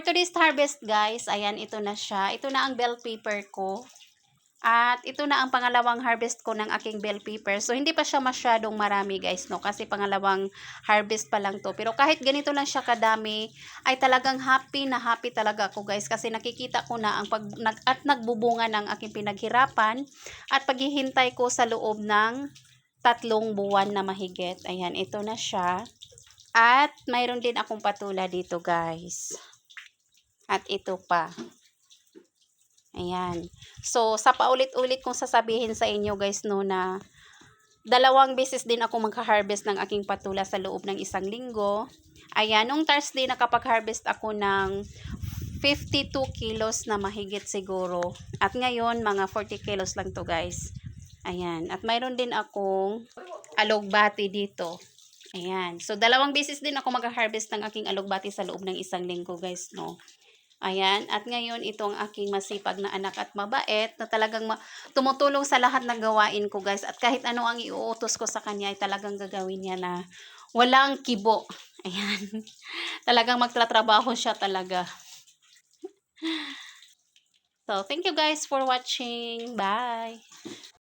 For today's harvest guys, ayan ito na siya. Ito na ang bell pepper ko. At ito na ang pangalawang harvest ko ng aking bell pepper. So hindi pa siya masyadong marami guys no kasi pangalawang harvest pa lang to. Pero kahit ganito lang siya kadami ay talagang happy na happy talaga ako guys kasi nakikita ko na ang pag nag, at nagbubunga ng aking pinaghirapan at paghihintay ko sa loob ng tatlong buwan na mahigit. Ayan, ito na siya. At mayroon din akong patula dito guys. At ito pa. Ayan. So, sa paulit-ulit kong sasabihin sa inyo guys no na dalawang beses din ako magka-harvest ng aking patula sa loob ng isang linggo. Ayan, nung Thursday nakapag-harvest ako ng 52 kilos na mahigit siguro. At ngayon, mga 40 kilos lang to guys. Ayan. At mayroon din akong alugbati dito. Ayan. So, dalawang beses din ako mag-harvest ng aking alugbati sa loob ng isang linggo guys, no. Ayan, at ngayon ito ang aking masipag na anak at mabait na talagang ma- tumutulong sa lahat ng gawain ko guys at kahit ano ang iuutos ko sa kanya ay talagang gagawin niya na walang kibo. Ayan, talagang magtatrabaho siya talaga. So, thank you guys for watching. Bye!